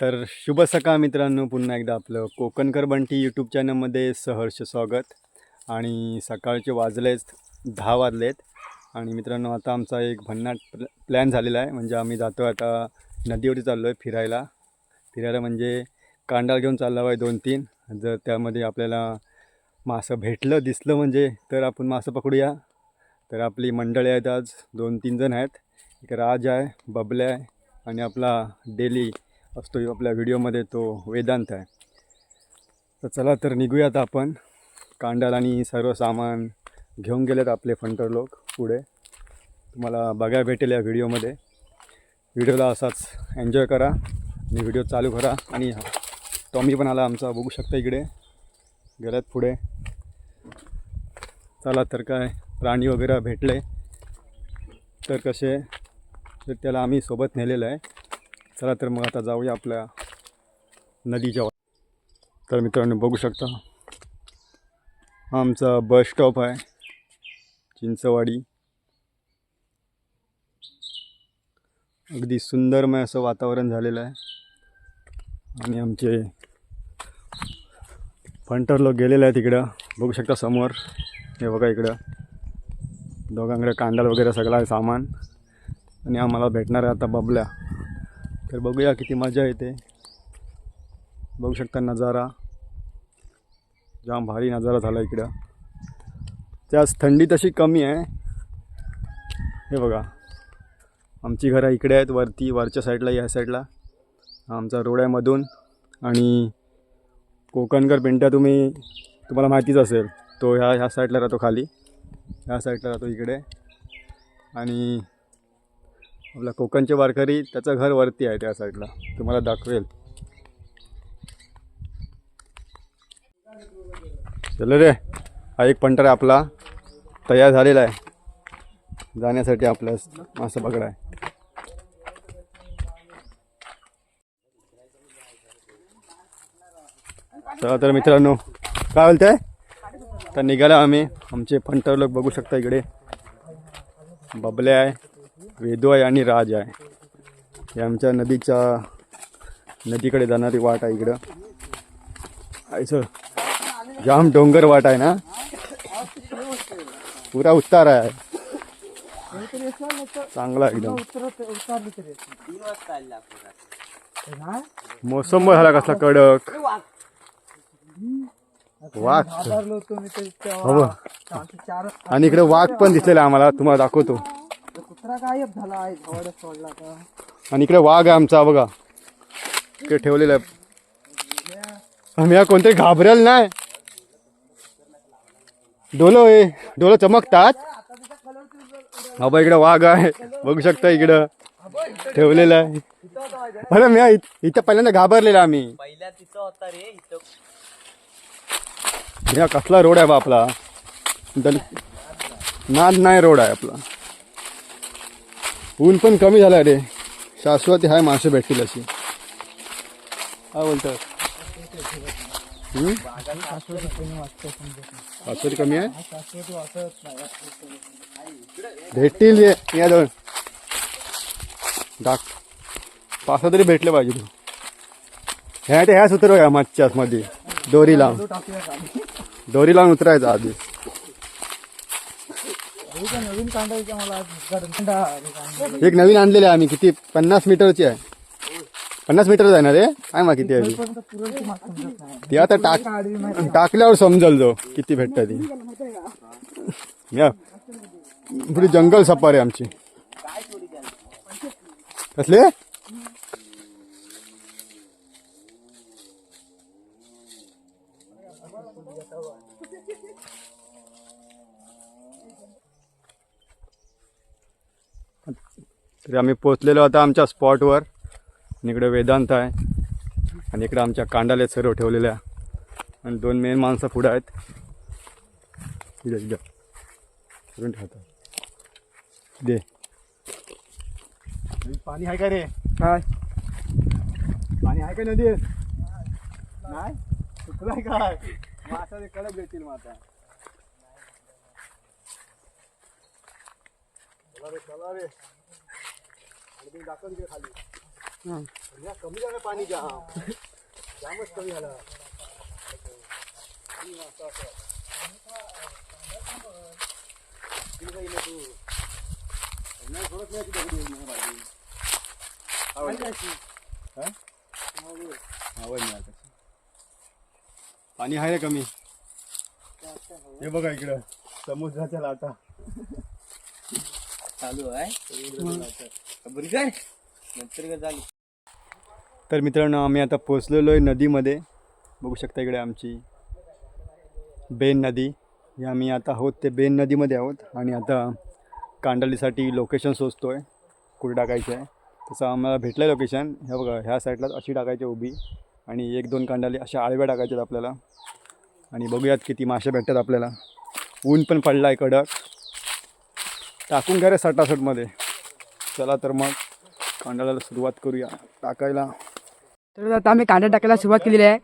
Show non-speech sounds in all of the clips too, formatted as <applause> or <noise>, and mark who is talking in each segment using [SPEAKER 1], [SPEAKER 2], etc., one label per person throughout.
[SPEAKER 1] तर शुभ सकाळ मित्रांनो पुन्हा एकदा आपलं कोकणकर बंटी यूट्यूब चॅनलमध्ये सहर्ष स्वागत. आणि सकाळचे वाजलेच दहा वाजलेत. आणि मित्रांनो आता आमचा एक भन्नाट प्ल प्लॅन झालेला आहे. म्हणजे आम्ही जातो आता नदीवरती चाललो आहे फिरायला. फिरायला म्हणजे कांडाल घेऊन चाललो आहे दोन तीन जर त्यामध्ये आपल्याला मासं भेटलं दिसलं म्हणजे तर आपण मासं पकडूया. तर आपली मंडळी आहेत आज दोन तीन जण आहेत. एक राज आहे बबल्या आहे आणि आपला डेली असतो आपल्या व्हिडिओमध्ये तो वेदांत आहे. तर चला तर निघूयात आपण. कांडाल आणि सर्व सामान घेऊन गेलेत आपले फंटर लोक पुढे. तुम्हाला बघायला भेटेल या व्हिडिओमध्ये. व्हिडिओला असाच एन्जॉय करा आणि व्हिडिओ चालू करा. आणि टॉमी पण आला आमचा बघू शकता इकडे. गेल्यात पुढे. चला तर काय प्राणी वगैरे भेटले. तर कसे तर त्याला आम्ही सोबत नेलेलं आहे. चला तर मग आता जाऊया आपल्या नदीच्या तर मित्रांनो बघू शकता. हा आमचा बस स्टॉप आहे चिंचवाडी. अगदी सुंदरमय असं वातावरण झालेलं आहे. आणि आमचे फंटर लोक गेलेले आहेत तिकडं बघू शकता समोर. हे बघा इकडं. दोघांकडे कांदा वगैरे सगळं आहे सामान. आणि आम्हाला भेटणार आहे आता बबल्या. तर बघूया किती मजा येते. बघू शकता नजारा. जाम भारी नजारा झाला इकडं. त्याच थंडी तशी कमी आहे. हे बघा. आमची घरं इकडे आहेत वरती वरच्या साईडला या साईडला. आमचा रोड आहे मधून आणि कोकणकर पेंट्या तुम्ही तुम्हाला माहितीच असेल तो ह्या ह्या साईडला राहतो खाली. ह्या साईडला राहतो इकडे. आणि आपला कोकणचे वारकरी त्याचं घर वरती आहे त्या साईडला तुम्हाला दाखवेल. चल रे हा एक पंटर आपला. तयार झालेला आहे. जाण्यासाठी आपल्या मासं आहे. चला तर मित्रांनो काय बोलताय? तर निघाला आम्ही. आमचे पंटर लोक बघू शकता इकडे. बबले आहे वेदू आहे आणि राज आहे. हे आमच्या नदीच्या नदीकडे जाणारी वाट आहे इकडं. आहे सर जाम डोंगर वाट आहे ना? पुरा उत्तार आहे. चांगला आहे एकदम. मोसम बघ झाला कसला कडक. वाघ. हो आणि इकडे वाघ पण दिसलेला आम्हाला तुम्हाला दाखवतो.
[SPEAKER 2] कुत्रा गायब झाला आहे झावडच सोडला का
[SPEAKER 1] आणि इकडे वाघ आहे आमचा बघा. इकडे ठेवलेला आहे. आम्ही या कोणतरी घाबरेल नाही डोलं आहे. डोलं चमकतात. हा बा इकडे वाघ आहे. बघू शकता इकडं. ठेवलेलं आहे. बरं मी इथं इथं पहिल्यांदा घाबरलेला आम्ही.
[SPEAKER 2] पहिल्या तिथं होता रे इथं
[SPEAKER 1] या कसला रोड आहे बा आपला? दल नाद नाही रोड आहे आपला. ऊन पण कमी झालं रे. शाश्वती हाय मासे भेटतील अशी. काय बोलतात शाश्वती कमी आहे? भेटतील या दोन डाक पासा तरी भेटले पाहिजे तू. ह्या ते ह्याच उतरव या मागच्याच मध्ये. दोरी लावून दोरी लावून उतरायचं आधी. एक नवीन आणलेले आहे आम्ही किती? पन्नास मीटरची आहे. पन्नास मीटर आहे? ना रे काय मा किती आहे ती? ती आता टाक टाकल्यावर समजल जो किती भेटत ती. या. पुढे जंगल सफारी आमची. कसले? तरी आम्ही पोचलेलो आता आमच्या स्पॉटवर. आणि इकडे वेदांत आहे. आणि इकडे आमच्या कांडाले सर्व ठेवलेल्या आणि दोन मेन माणसं पुढं आहेत. ठेवतात दे. पाणी आहे का रे?
[SPEAKER 2] काय?
[SPEAKER 1] पाणी आहे का नदी? नाही? काय? कडक देतील माता चला रे चला रे. तुम्ही दाखवा तिकडे खाली. या कमी झालं पाणी घ्या. जामच कमी झालं. आणि असं नाही तू नाही सोडत नाही दगडी नाही आवड नाही आता. पाणी आहे रे कमी? हे बघा इकडं. समुद्राच्या लाटा.
[SPEAKER 2] चालू आहे. बरी काय नंतर झाली
[SPEAKER 1] तर मित्रांनो आम्ही आता पोचलेलो आहे नदीमध्ये. बघू शकता इकडे आमची बेन नदी. हे आम्ही आता आहोत ते बेन नदीमध्ये आहोत. आणि आता कांडलीसाठी लोकेशन सोचतो आहे कुठे टाकायचं आहे. तसं आम्हाला भेटलं आहे लोकेशन हे बघा ह्या साईडला अशी टाकायची उभी. आणि एक दोन कांडाली अशा आळव्या टाकायच्यात आपल्याला. आणि बघूयात किती मासे भेटतात आपल्याला. ऊन पण पडला आहे कडक. टाकून घ्या रे सटासटमध्ये. चला तर मग कांडाला सुरुवात करूया. टाकायला.
[SPEAKER 3] तर आता आम्ही कांदा टाकायला सुरुवात केलेली आहे.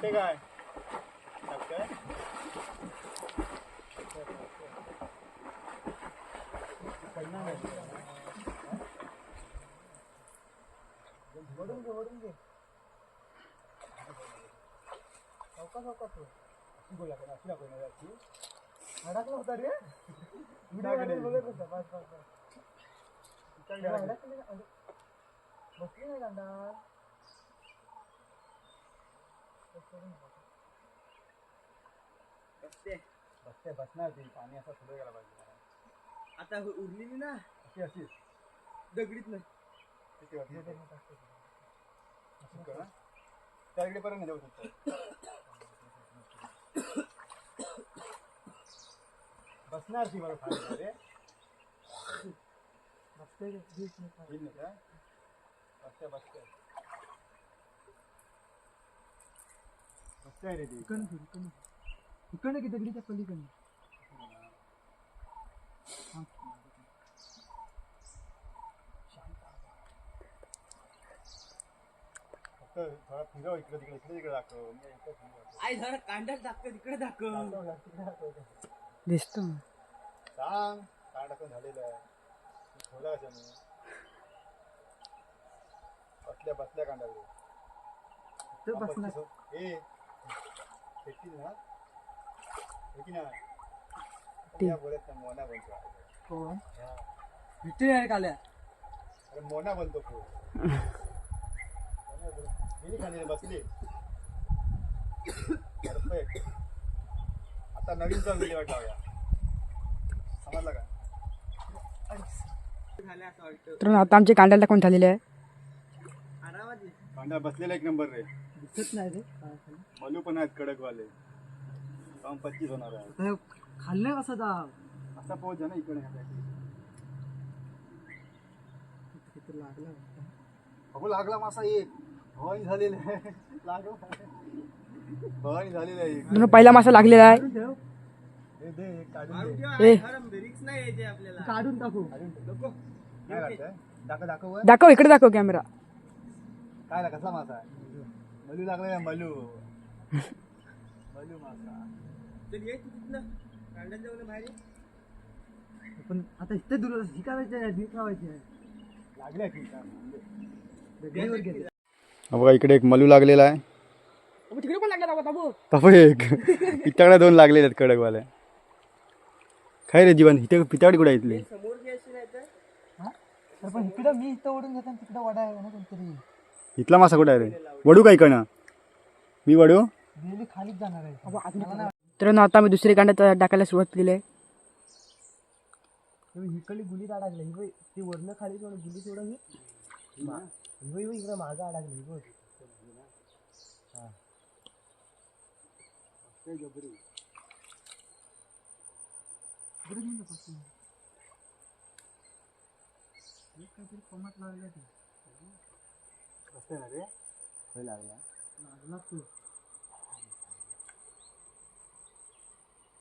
[SPEAKER 1] Czekaj. Czekaj. 오른게
[SPEAKER 2] 오른게 섞어 섞어서
[SPEAKER 1] 이걸로 하나 시라고 해야지
[SPEAKER 2] 하나 그거 다리 우리 하나 몰라서 잡았어 잡았어
[SPEAKER 1] 잘 가라
[SPEAKER 2] 먹기는 간다
[SPEAKER 1] बसते. बसणार ती. पाणी असं पुढे गेला पाहिजे
[SPEAKER 2] आता उरलेली ना?
[SPEAKER 1] अशी अशीच
[SPEAKER 2] दगडीत नाही.
[SPEAKER 1] किती? असं करा. त्या इकडे पर्यंत जाऊ शकतो. बसणार ती मला ना त्या? बसते बसते. बसते रे ती
[SPEAKER 2] इकडे? की दगडीच्या पलीकडे
[SPEAKER 1] फक्त थोडा फिरव इकडे तिकडे इकडे तिकडे दाखव. मी इकडे फिरवतो.
[SPEAKER 2] आई जरा कांड्यात दाखव तिकडे दाखव.
[SPEAKER 1] दाखव, तिकडे दाखव.
[SPEAKER 3] दिसतो
[SPEAKER 1] सांग काय टाकून झालेलं आहे. ठेवला बसल्या बसल्या कांडाकडे
[SPEAKER 2] तर बसणार.
[SPEAKER 1] ए मोना बोलतो
[SPEAKER 2] कोण भेटते काल्या
[SPEAKER 1] अरे मोना बोलतो खूप खाली बसली आता नवीन चालू वाट लावूया समजला का
[SPEAKER 3] तर आता आमचे कांड्याला कोण झालेले आहे?
[SPEAKER 2] आरामात
[SPEAKER 1] कांदा बसलेला एक नंबर रे.
[SPEAKER 2] दिसत नाही रे.
[SPEAKER 1] मलू पण आहेत कडकवाले. काम पच्चीस होणार आहे.
[SPEAKER 2] खाल्लं कसं जा
[SPEAKER 1] असा पोहोच आहे ना इकडे
[SPEAKER 2] तिथे लागलं
[SPEAKER 1] अगो लागला मासा एक. भवानी झालेला आहे. लागला. भवानी झालेला आहे एक.
[SPEAKER 3] म्हणून पहिला मासा लागलेला आहे.
[SPEAKER 2] ठेव.
[SPEAKER 1] दे एक काढून दे.
[SPEAKER 3] ए.
[SPEAKER 2] रिक्स नाही यायचे आपल्याला. काढून टाकू.
[SPEAKER 1] काय लागतंय? दाखव दाखव वर.
[SPEAKER 3] दाखव इकडे दाखव कॅमेरा
[SPEAKER 1] काय कसला मासा आहे? मलू लागला मलू मलू मासा
[SPEAKER 2] तर ये तिथलं कांड्यात जेवलं बाहेर पण आता इथे दूर ही करायची आहे ही करायची आहे
[SPEAKER 1] लागल्या की का?
[SPEAKER 2] दगडीवर गेले
[SPEAKER 1] बघा इकडे एक मलू लागलेला आहे
[SPEAKER 3] तिकडे पण लागला बाबू
[SPEAKER 1] बाबू एक दोन लागलेले आहेत कडकवाले काय रे जीवन इथे पितावडी कुठे इथली
[SPEAKER 2] समोर घ्यायची नाही तर पण इकडं मी इथं ओढून घेतो तिकडं वडा आहे ना कोणतरी
[SPEAKER 1] इथला मासा कुठे आहे रे? वडू काय इकडनं? मी वडू?
[SPEAKER 2] गेली खालीच जाणार आहे
[SPEAKER 3] तर आता आम्ही दुसरी कांदा टाकायला सुरुवात केली आहे.
[SPEAKER 2] इकडली गुली अडकली ही ती वरनं खाली गुली सोडा ही इकडं मागं अडकली बघ. काहीतरी कोमात ते.
[SPEAKER 1] बसते ना रे होय लागला
[SPEAKER 2] लागला तू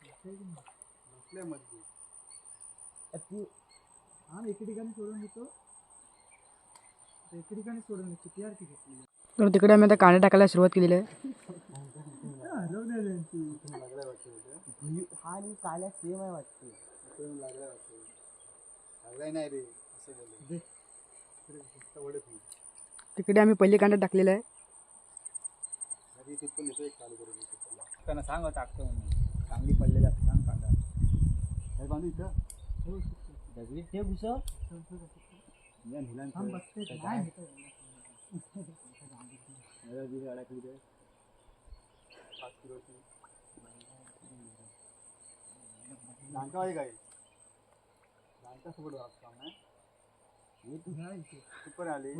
[SPEAKER 1] बसले मध्ये
[SPEAKER 2] तू हा एके ठिकाणी सोडून देतो एके ठिकाणी सोडून देतो टी आर पी घेतली
[SPEAKER 3] तर तिकडे आम्ही आता कांदे टाकायला सुरुवात केलेली आहे
[SPEAKER 2] हा आणि काल्या सेम आहे वाटते
[SPEAKER 1] लागलाय नाही रे असं झालं
[SPEAKER 3] तिकडे आम्ही पहिले कांदे टाकलेले आहे.
[SPEAKER 1] त्यांना सांग टाकतो चांगली पडलेली असते सांग कांदा. बांधू इथं.
[SPEAKER 2] दगडी
[SPEAKER 1] ते लांका आहे? काय लांका सोबत
[SPEAKER 2] नाही.
[SPEAKER 1] ती पण आली.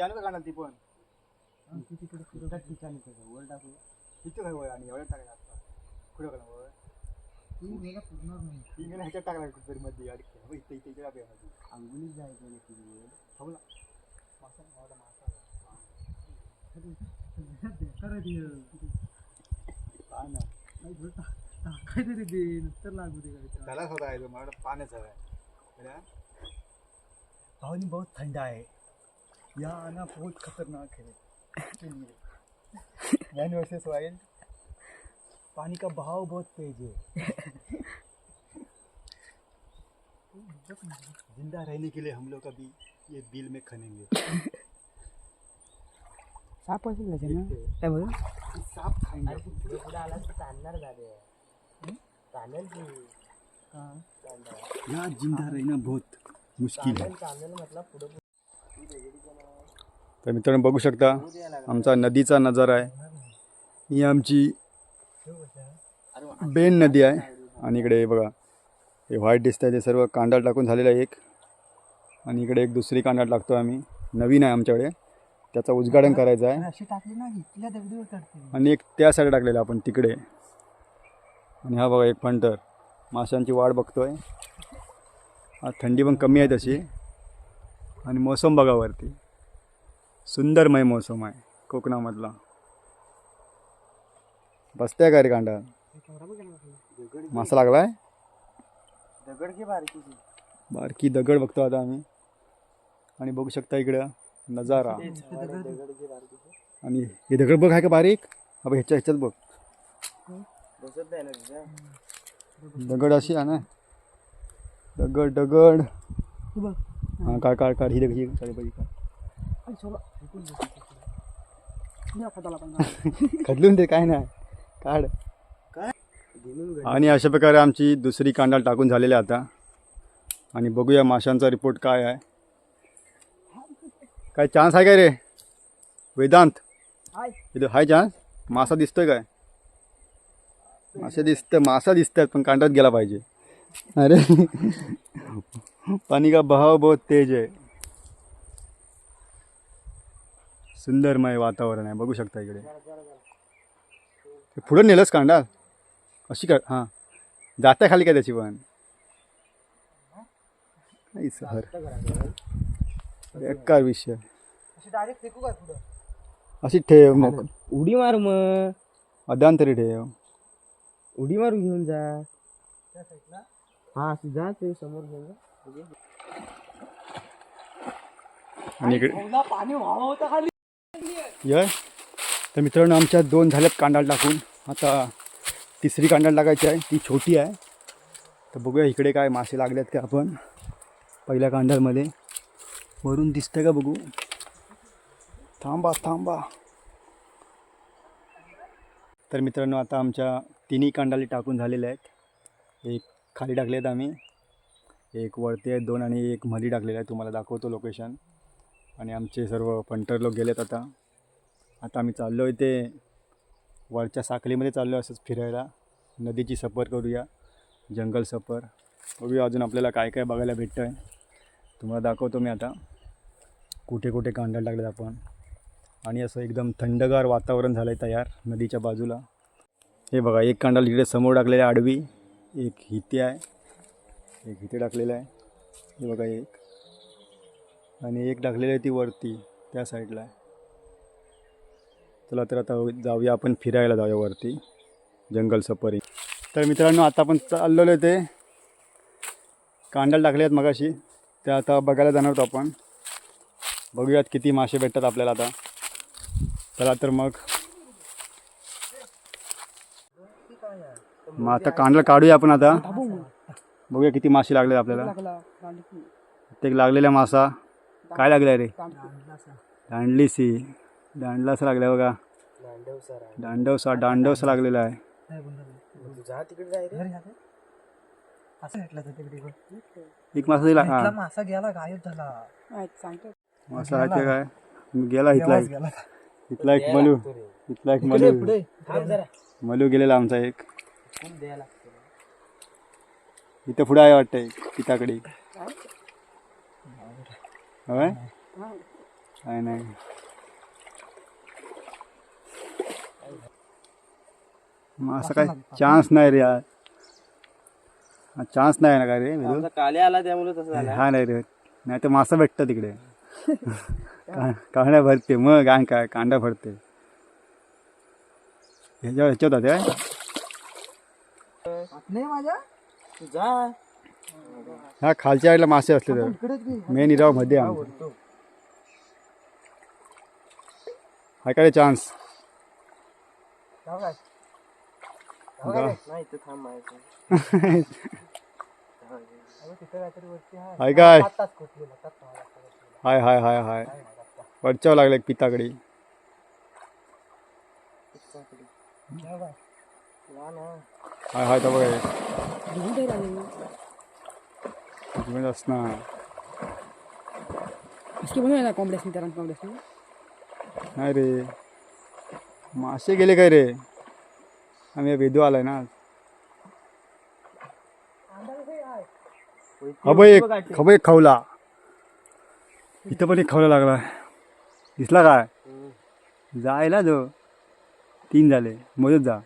[SPEAKER 1] आणू का कांदा ती पण.
[SPEAKER 2] तू तिकडे पुढे ठिकाणी वर टाकू
[SPEAKER 1] तिथे काय वय आणि एवढ्या टाकायला आता कुठं करा वय
[SPEAKER 2] तू मला पुरणार नाही.
[SPEAKER 1] ती गेल्या ह्याच्यात कुठेतरी मध्ये अडकी. इथे इथे
[SPEAKER 2] जायचं
[SPEAKER 1] मासा
[SPEAKER 2] आहे
[SPEAKER 1] ना.
[SPEAKER 2] नाही, थोडं टा- टाकायचं रे ते. नंतर लागू दे काय
[SPEAKER 1] त्यालाच होता आहे मला पाण्याचा आहे. बहुत ठंडा है यहाँ आना बहुत खतरनाक है इसके लिए। मैंने वैसे सोहेल पानी का बहाव बहुत तेज है। ज़िंदा रहने के लिए हम लोग अभी ये बिल में खनेंगे।
[SPEAKER 3] साप असेल त्याच्या ना? त्यामुळे
[SPEAKER 1] सांप खाएँगे।
[SPEAKER 2] पुढे पुढे आला तर चालणार झाले चालेल की
[SPEAKER 1] यहाँ ज़िंदा रहना बहुत मुश्किल है।
[SPEAKER 2] पुढे
[SPEAKER 1] तर मित्रांनो बघू शकता आमचा नदीचा नजारा आहे. ही आमची बेन नदी आहे. आणि इकडे हे बघा हे व्हाईट दिसत आहे ते सर्व कांदा टाकून झालेलं आहे एक. आणि इकडे एक दुसरी कांदा टाकतो आम्ही. नवीन आहे आमच्याकडे. त्याचं उद्घाटन करायचं आहे. आणि एक त्या साईड टाकलेलं आपण तिकडे. आणि हा बघा एक फंटर माशांची वाढ बघतोय. आज थंडी पण कमी आहे तशी. आणि मोसम बघा वरती. सुंदरमय मोसम आहे कोकणामधला. बसत्या का रे कांडा? मासा लागलाय?
[SPEAKER 2] दगड घे बारकी
[SPEAKER 1] बारकी दगड बघतो आता आम्ही. आणि बघू शकता इकडं नजारा. आणि हे दगड बघ आहे का बारीक? अबे ह्याच्या ह्याच्यात बघ. दगड अशी आहे ना. दगड दगड.
[SPEAKER 2] बघ
[SPEAKER 1] हा काढ काढ काढ. ही दगड ही चालेल पाहिजे खदलून ते <laughs> काय नाही काढ आणि अशा प्रकारे आमची दुसरी कांडाल टाकून झालेली आता. आणि बघूया माशांचा रिपोर्ट काय आहे. काय चान्स आहे काय रे? वेदांत?
[SPEAKER 2] हाय.
[SPEAKER 1] इथं हाय चान्स मासा दिसतोय काय? मासे दिसतं मासा दिसतात पण कांडात गेला पाहिजे. अरे. पानी का बहाव बहुत तेज आहे. सुंदरमय वातावरण आहे. बघू शकता इकडे. ते पुढं नेलंच कांडा अशी का हां. जात्या खाली काय त्याची पण? नाही सर. बेकार विषय.
[SPEAKER 2] अशी डायरेक्ट फेकू काय पुढं?
[SPEAKER 1] अशी ठेव मग.
[SPEAKER 2] उडी मार मग.
[SPEAKER 1] अदांतरी ठेव.
[SPEAKER 2] उडी मारून घेऊन जा. हा असं जा ते समोर घेऊन जा.
[SPEAKER 1] आणि इकडे
[SPEAKER 2] पाणी व्हावं होतं खाली.
[SPEAKER 1] यय. तर मित्रांनो आमच्या दोन झाल्यात कांडाल टाकून. आता तिसरी कांडाल टाकायची आहे. ती छोटी आहे. तर बघूया इकडे काय मासे लागलेत का आपण. पहिल्या कांडालमध्ये वरून दिसतं का बघू. थांबा थांबा. तर मित्रांनो आता आमच्या तिन्ही कांडाली टाकून झालेल्या आहेत. एक खाली टाकले आहेत आम्ही. एक वरती आहेत दोन आणि एक मधी टाकलेलं आहे. तुम्हाला दाखवतो लोकेशन आणि आमचे सर्व पंटर लोक गेलेत आता. आता आम्ही चाललो आहे ते वरच्या साखलीमध्ये चाललो आहे असंच फिरायला. नदीची सफर करूया जंगल सफर. बघूया अजून आपल्याला काय काय बघायला भेटतं आहे तुम्हाला दाखवतो मी आता. कुठे कुठे कांदा लागलेत आपण. आणि असं एकदम थंडगार वातावरण झालं आहे तयार नदीच्या बाजूला. हे बघा एक कांडाल इकडे समोर टाकलेलं आहे आडवी. एक हिते आहे. एक हिते टाकलेला आहे. हे बघा एक. आणि एक टाकलेलं आहे ती वरती त्या साईडला आहे. चला तर आता जाऊया आपण फिरायला जाऊया वरती. जंगल सफारी. तर मित्रांनो आता आपण चाललेलो ते कांडल टाकले आहेत मगाशी. ते आता बघायला जाणार होतो आपण. बघूयात किती मासे भेटतात आपल्याला आता. चला तर मग. मग आता कांडला काढूया आपण आता. बघूया किती मासे लागले आपल्याला. ते एक लागलेला मासा. काय लागलाय रे? दांडलीसी. दांडलासा लागलाय बघा. दांडवसा दांडवसा लागलेला आहे.
[SPEAKER 2] असं भेटला तर तिकडे बघ.
[SPEAKER 1] एक मासा दिला
[SPEAKER 2] इथला
[SPEAKER 1] हा
[SPEAKER 2] मासा गेला गायब झाला.
[SPEAKER 1] मासा आहे ते काय? गेला इथला एक.
[SPEAKER 2] गेला.
[SPEAKER 1] इथला एक मलू. इथला एक मलू. मलू गेलेला आमचा एक. इथं पुढे आहे वाटतं एक पिताकडी होय? काय नाही. मग असं काय चान्स नाही रे यार. चान्स नाही ना काय रे?
[SPEAKER 4] काले आला त्यामुळे तसं झालं.
[SPEAKER 1] हा नाही रे. नाही तर मासा भेटतं तिकडे. का- कांदा भरते मग आणि काय कांदा भरते. ह्याच्यावर ह्याच्यात होते
[SPEAKER 2] नाही माझ्या?
[SPEAKER 1] ह्या खालच्या साईडला मासे असले तर.
[SPEAKER 2] इकडेच
[SPEAKER 1] मेन इरावमध्ये आहे. हाय काय चान्स
[SPEAKER 2] जाऊ काय?
[SPEAKER 4] नाही <laughs>
[SPEAKER 1] हाय काय. हाय हाय हाय हाय. वरच्यावर लागले एक पिताकडी हाय हाय तर बघा असणार.
[SPEAKER 3] इसकी बनवूया ना कॉम्प्लेक्स
[SPEAKER 1] नाही रे. मासे गेले काय रे? आम्ही वेदू आलाय ना खबय एक खबय एक खवला इथं पण एक खवला लागला. दिसला काय? जायला जो. तीन झाले. मोजत जा.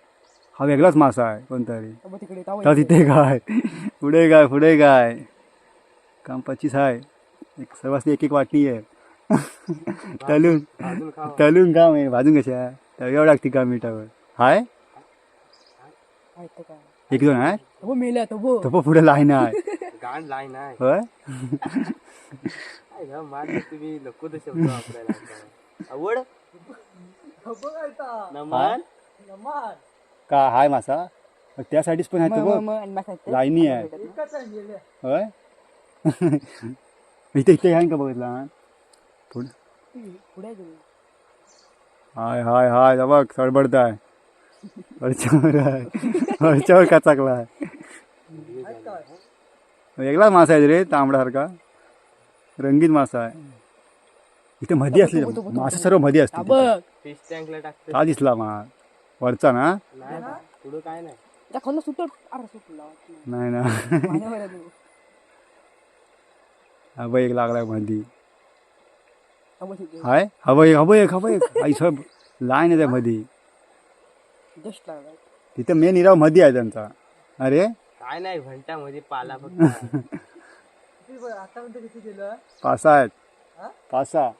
[SPEAKER 1] हा वेगळाच मासा आहे कोणतरी
[SPEAKER 3] तब
[SPEAKER 1] तर तिथे काय? पुढे काय पुढे काय? काम पच्चीस आहे. एक सर्वांनी एक एक वाटणी आहे. तलून तलून काम आहे. भाजून कशा? तव्यावर लागते का मिठावर? हाय? एक दोन आहे?
[SPEAKER 3] तब मेला तब.
[SPEAKER 1] तो पुढे लाईन आहे. <laughs>
[SPEAKER 4] गाण लाईन आहे.
[SPEAKER 1] होय?
[SPEAKER 4] काय तुम्ही. नको ते शब्द वापरायला आता. आवड?
[SPEAKER 2] ता.
[SPEAKER 4] नमान?
[SPEAKER 2] नमान.
[SPEAKER 1] का हाय मासा? मग त्यासाठीच पण आहे तो लाईनी आहे. होय? <laughs> इथे इथे आहे का बघितला पुढे.
[SPEAKER 3] पुढे
[SPEAKER 1] हाय हाय हाय जा बघ सडबडत आहे. वरच्यावर आहे. वरच्यावर काचाकला आहे? वेगळा मासा आहे रे तांबडासारखा. रंगीत मासा आहे. इथे मध्ये असले मासे सर्वमध्ये असते तिथे.
[SPEAKER 3] बघ
[SPEAKER 4] फिश टँकला टाकतो
[SPEAKER 1] का दिसला मा? वरचा ना?
[SPEAKER 4] नाही ना, पुढं काय नाही.
[SPEAKER 1] नाही. हा बघ एक लागलाय
[SPEAKER 3] तिथे
[SPEAKER 1] हाय? हवं एक हवं एक हवं एक. आई सब लाईन आहे त्या मध्ये
[SPEAKER 3] जस्ट लागला
[SPEAKER 1] तिथे मेन इरावमध्ये आहे त्यांचा. अरे?
[SPEAKER 4] काय नाही घंटामध्ये पाला फक्त.
[SPEAKER 2] आतापर्यंत किती
[SPEAKER 1] पाच सहा आहेत.
[SPEAKER 2] हा?
[SPEAKER 1] पाच सहा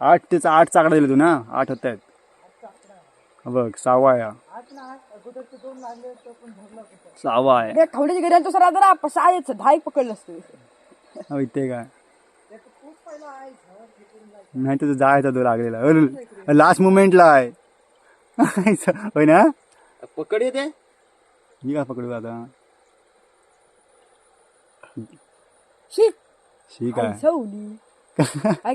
[SPEAKER 1] आठ तेच आठ चाकडा दिले तू ना? आठ होत आहेत. हा बघ सहावा आहे हा.
[SPEAKER 2] आठ ना आठ अगोदरचे दोन लागले तो पण धरला कुठं
[SPEAKER 1] सहावा आहे
[SPEAKER 3] तो सर जरा सहा येत दहा एक पकडलं असतं.
[SPEAKER 1] हो इथे काय?
[SPEAKER 2] ते तर खूप पहिला आहे झाड फेकून जायचं.
[SPEAKER 1] नाही तर जायचा तो लागलेला. लास्ट मुमेंटला आहे. होय ना?
[SPEAKER 4] पकड येते.
[SPEAKER 1] मी काय पकडू आता?
[SPEAKER 3] शी सवली. काय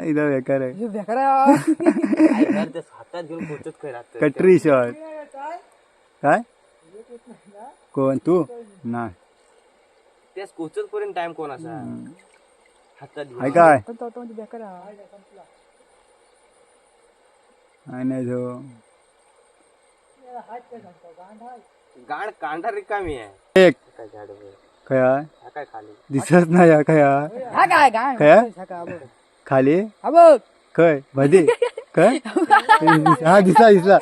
[SPEAKER 1] इथं <laughs> बेकार आहे.
[SPEAKER 3] बेकारा
[SPEAKER 4] काय घर ते हातात घेऊन पोचत काय
[SPEAKER 1] कटरी शॉट
[SPEAKER 2] काय
[SPEAKER 1] काय? कोण? तू? नाही.
[SPEAKER 4] त्याच कोचत पर्यंत टाइम कोण असा? हातात
[SPEAKER 1] काय?
[SPEAKER 3] बेकारा
[SPEAKER 1] नाही जो.
[SPEAKER 2] गांड
[SPEAKER 4] गाण कांडा रिकामी आहे.
[SPEAKER 1] एक.
[SPEAKER 4] काय झाड
[SPEAKER 1] काय आहे?
[SPEAKER 4] हा काय खाली?
[SPEAKER 1] दिसत नाही काय आहे?
[SPEAKER 3] हा काय काय
[SPEAKER 1] काय?
[SPEAKER 3] का
[SPEAKER 1] खाली?
[SPEAKER 3] हा बघ
[SPEAKER 1] काय? मध्ये काय? हा दिसला दिसला.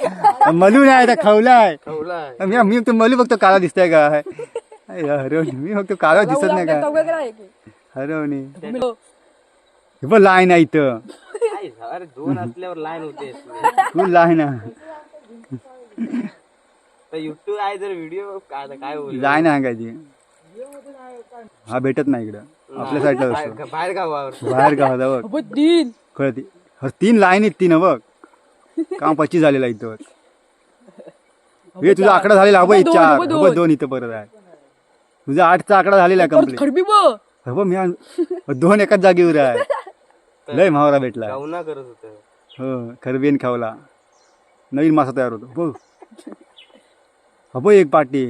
[SPEAKER 1] मलू नाही आता खवला आहे. मी मी तो मलू बघतो काला दिसतंय काय अरे हरवणी मी फक्त काळा दिसत नाही का?
[SPEAKER 3] की
[SPEAKER 1] हरवणी हे बघ लाईन आहे इथं.
[SPEAKER 4] अरे दोन असल्यावर लाईन होते.
[SPEAKER 1] तू लाईन
[SPEAKER 4] युट्यूब आहे जर व्हिडिओ काय काय बोल?
[SPEAKER 1] लाईन ती? हा भेटत नाही इकडं. आपल्या साईडला असतो.
[SPEAKER 4] बाहेर गावावर.
[SPEAKER 1] बाहेर गावाला बघ.
[SPEAKER 3] अबो तीन.
[SPEAKER 1] कळती. हर तीन लाईन आहेत तीन बघ. काम पच्चीस झालेला इथं. हे तुझा आकडा झालेला हवं चार. दोन. इथं परत आहे. तुझा आठचा आकडा झालेला आहे
[SPEAKER 3] खडबी बघ.
[SPEAKER 1] हवं मी दोन एकाच जागेवर आहे. लय महावरा भेटला.
[SPEAKER 4] गावना करत होत.
[SPEAKER 1] हो खरबीन खावला. नवीन मासा तयार होतो. बघ. हवं एक पाटी.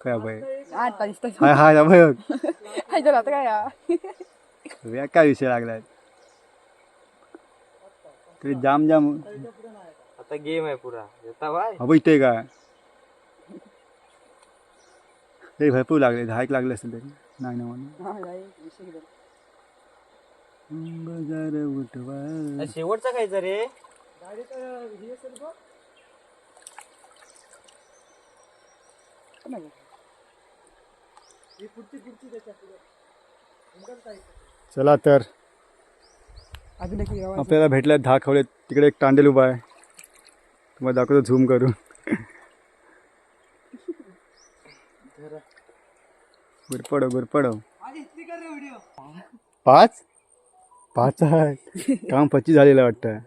[SPEAKER 1] काय
[SPEAKER 3] आता दिसतंय.
[SPEAKER 1] हाय हाय हवं
[SPEAKER 3] हाय जरा आता काय. या
[SPEAKER 1] काय विषय लागलाय? तरी जाम जाम.
[SPEAKER 4] आता गेम आहे पुरा. येता बाय.
[SPEAKER 1] हवं इथे काय तरी भरपूर लागले. दहा एक लागले असेल तरी. नाही ना म्हणून
[SPEAKER 3] हा, नाही, विषय गेला.
[SPEAKER 1] बाजार उठवा.
[SPEAKER 4] शेवटचा खायचा रे.
[SPEAKER 1] चला तर. आपल्याला भेटल्या दहा खवले तिकडे एक तांडेल उभा आहे. तुम्हाला दाखवतो झूम करून. गुरपडो गुरपडो पाच? पाच आहे. काम पच्चीस झालेलं वाटतं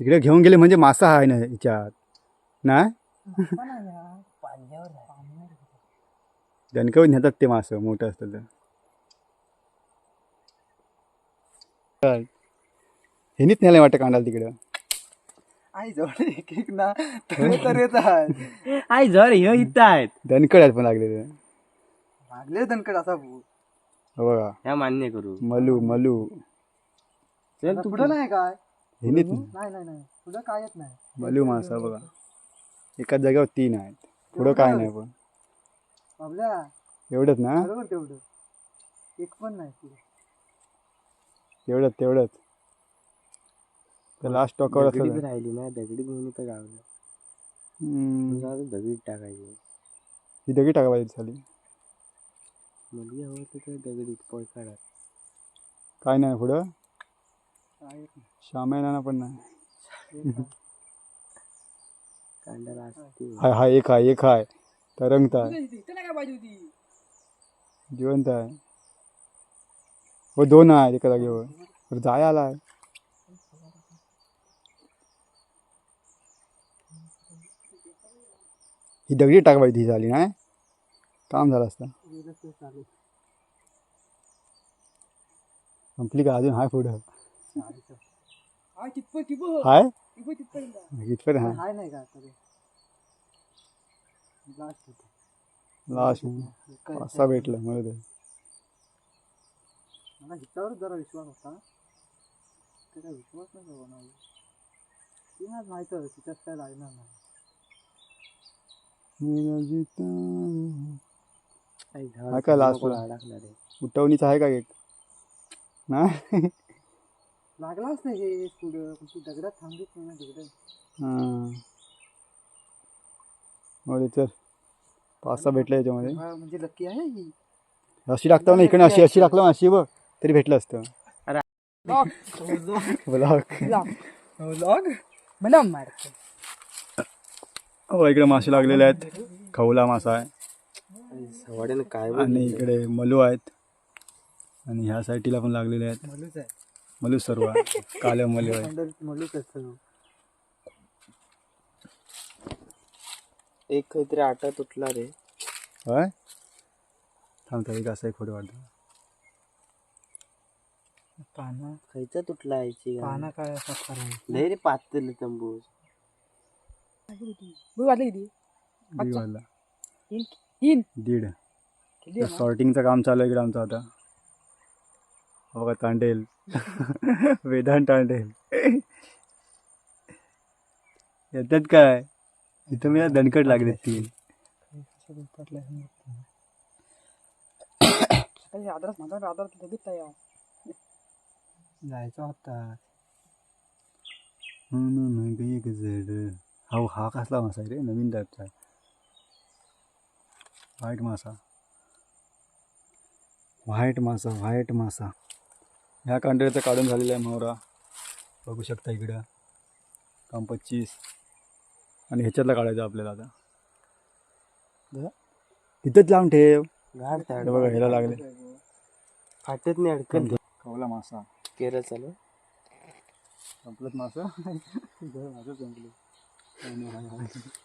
[SPEAKER 1] तिकडे घेऊन गेले म्हणजे मासा आहे ना याच्यात. ना? दणकवून नेतात ते मासं मोठं असतं तर. ह्यानीच नेलं वाटतं कांडाला तिकडं.
[SPEAKER 2] आई जवळ एक एक ना तर
[SPEAKER 4] आई जर हे इथं आहेत.
[SPEAKER 1] दणकड आहेत पण लागलेले.
[SPEAKER 2] लागले दणकड असा भूत
[SPEAKER 1] बघा.
[SPEAKER 4] ह्या मान्य करू.
[SPEAKER 1] मलू मलू.
[SPEAKER 4] चल तू
[SPEAKER 2] पुढं नाही काय? नाही नाही नाही. पुढं काय येत नाही.
[SPEAKER 1] मलू मासा बघा. एकाच जागेवर तीन आहेत. पुढं काय नाही पण.
[SPEAKER 2] आपल्या
[SPEAKER 1] एवढंच ना?
[SPEAKER 2] बरोबर तेवढं. एक पण नाही
[SPEAKER 1] तेवढंच तेवढंच. तर लास्ट टॉकावर
[SPEAKER 4] दगडीच
[SPEAKER 1] असलं
[SPEAKER 4] राहिली ना दगडी घेऊन तर गावलं.
[SPEAKER 1] हम्म,
[SPEAKER 4] तुझं दगडी टाकायची.
[SPEAKER 1] ही दगी टाका पाहिजे झाली
[SPEAKER 4] मुलगी हवं तर त्या दगडीत पोय काढा.
[SPEAKER 1] काय नाही पुढं. श्यामायना पण नाही.
[SPEAKER 4] असते
[SPEAKER 1] हाय हाय एक आहे एक आहे तरंगत आहे.
[SPEAKER 3] काय पाहिजे होती?
[SPEAKER 1] जिवंत आहे. हो दोन आहेत एका जागेवर तर जाय आला आहे. ही दगडी टाका पाहिजे ही झाली नाही? काम झालं असतं.
[SPEAKER 2] ते
[SPEAKER 1] संपली का अजून? हाय पुढं.
[SPEAKER 3] हा ती
[SPEAKER 1] हाय?
[SPEAKER 3] ती
[SPEAKER 1] इथपर्यंत हाय.
[SPEAKER 2] नाही का लास्ट काय
[SPEAKER 1] असा भेटला मला ते
[SPEAKER 2] मला हिच्यावरच जरा विश्वास होता. त्याचा विश्वास नाही बाबा ती आज माहीत होतं तिच्यात काय लागणार नाही.
[SPEAKER 1] हा काय last
[SPEAKER 4] नको
[SPEAKER 1] ला?
[SPEAKER 4] अडकला रे
[SPEAKER 1] उठवणीचा आहे का एक? ना
[SPEAKER 2] लागलाच नाही हे पुढं दगडात थांबलीच नाही ना दगड.
[SPEAKER 1] हां. हो चल. पाच सहा भेटले याच्यामध्ये.
[SPEAKER 2] म्हणजे लकी आहे ही.
[SPEAKER 1] अशी टाकता ना इकडे अशी अशी टाकलं अशी बघ तरी भेटलं असतं.
[SPEAKER 2] मला मार
[SPEAKER 1] हो इकडे मासे लागलेले आहेत. खवला मासा आहे.
[SPEAKER 4] सवाड्यानं काय
[SPEAKER 1] आणि इकडे मलू आहेत. आणि ह्या साईडला पण लागलेले आहेत.
[SPEAKER 2] मलूच आहे.
[SPEAKER 1] मलू सर्व आहे काले मलू आहे
[SPEAKER 2] मंडल मलूच आहे सर्व.
[SPEAKER 4] एक काहीतरी आटा तुटला रे.
[SPEAKER 1] होय? थांबता एक असा एक फोटो काढतो.
[SPEAKER 2] पाना.
[SPEAKER 4] खायचा तुटला याची
[SPEAKER 2] पाना काय असा
[SPEAKER 4] लय रे पातळ तंबू.
[SPEAKER 3] वाटलं किती
[SPEAKER 1] वाजला
[SPEAKER 3] तीन तीन?
[SPEAKER 1] दीड? सॉर्टिंगचं काम चालू आहे इकडे आमचं आता. हो बघा तांडेल. <laughs> वेदांत तांडेल. येतात काय? इथं मी दणकट लागले तीन.
[SPEAKER 3] आदरच माझा आदर लगेच तयार.
[SPEAKER 2] जायचा होता
[SPEAKER 1] म्हणून एक जड हा हा कसला मासा आहे रे? नवीन टाईपचा. व्हाईट मासा. व्हाईट मासा व्हाईट मासा. ह्या कांड्याचं काढून झालेला आहे मोहरा. बघू शकता इकडं. काम पच्चीस. आणि ह्याच्यातला काढायचं आपल्याला आता. तिथंच लावून ठेव.
[SPEAKER 4] घाट
[SPEAKER 1] हे बघा ह्याला लागले.
[SPEAKER 4] फाटत नाही अडकन
[SPEAKER 1] कवला मासा.
[SPEAKER 4] केरळ चालू.
[SPEAKER 1] संपलत मासा <laughs> संपलं.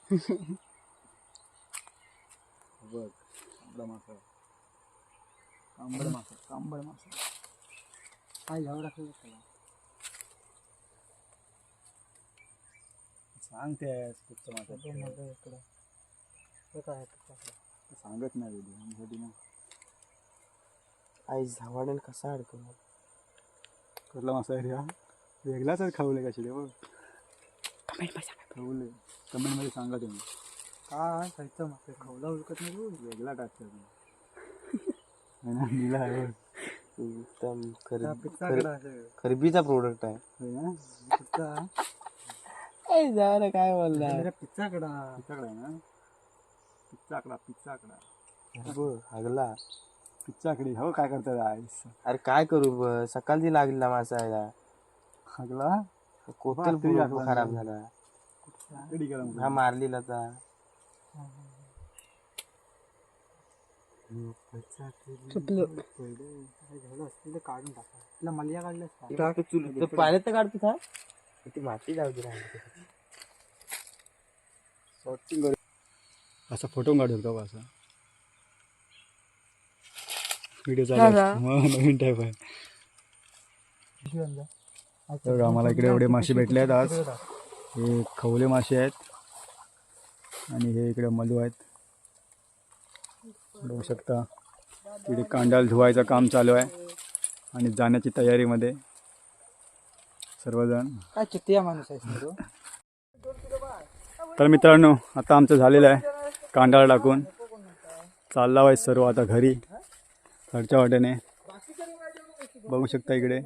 [SPEAKER 1] <laughs> बघ आपला मासा कांबड मासा कांबड मासा
[SPEAKER 2] काय घ्यावं त्याला
[SPEAKER 1] कुठचा मासा
[SPEAKER 2] माझा इकडं? काय आहे?
[SPEAKER 1] सांगत नाही आमच्यासाठी ना.
[SPEAKER 4] आई झावाड्यान कसा अडकवला
[SPEAKER 1] कुठला मासा आहे रे हा? वेगळाच खाऊले कशी रे बघ खाऊले. कमेंटमध्ये सांगा तुम्ही.
[SPEAKER 2] काय खायचं मग खवला उलकत नाही
[SPEAKER 1] वेगळा
[SPEAKER 2] असं
[SPEAKER 4] खरबीचा प्रोडक्ट आहे.
[SPEAKER 2] पिक्चा
[SPEAKER 4] आई झालं काय बोलला
[SPEAKER 2] पिक्साकडा
[SPEAKER 1] पिच्चाकडा आहे ना? पिच्चाकडा पिच्चाकडा
[SPEAKER 4] हागला.
[SPEAKER 1] पिच्चाकडी हो काय करतात आईस?
[SPEAKER 4] अरे काय करू ब? सकाळची लागला मासा याला
[SPEAKER 1] हगला?
[SPEAKER 4] कोतल खराब. झाला. हा मारलेला
[SPEAKER 2] काढून टाका तिला मलिया काढल्यास का?
[SPEAKER 4] तर पाण्यात तर काढतो था ती माती जाऊ दे.
[SPEAKER 1] शॉर्टिंग असा फोटो काढू शकतो का असा? व्हिडिओ चालू नवीन टाईप आहे. आम्हाला इकडे एवढे मासे भेटले आहेत आज हे खवले मासे आहेत. आणि हे इकडे मधू आहेत. बघू शकता तिकडे कांडाल धुवायचं काम चालू आहे आणि जाण्याची तयारीमध्ये सर्वजण.
[SPEAKER 2] काय चित्तिया माणूस आहे
[SPEAKER 1] तर मित्रांनो आता आमचं झालेलं आहे कांडाळ टाकून. चालला आहे सर्व आता घरी घरच्या वाट्याने बघू शकता इकडे.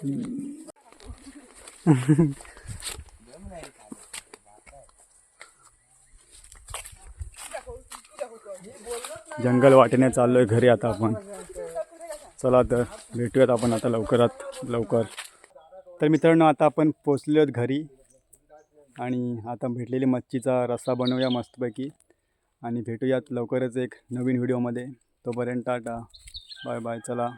[SPEAKER 1] <laughs> जंगल वाटेने चाललोय घरी आता आपण. चला तर भेटूयात आपण आता लवकरात लवकर. तर मित्रांनो आता आपण पोचलो घरी आणि आता भेटलेली मच्छीचा रस्सा बनवूया मस्तपैकी आणि भेटूयात लवकरच एक नवीन व्हिडिओमध्ये. तोपर्यंत टाटा. Bye bye. चला.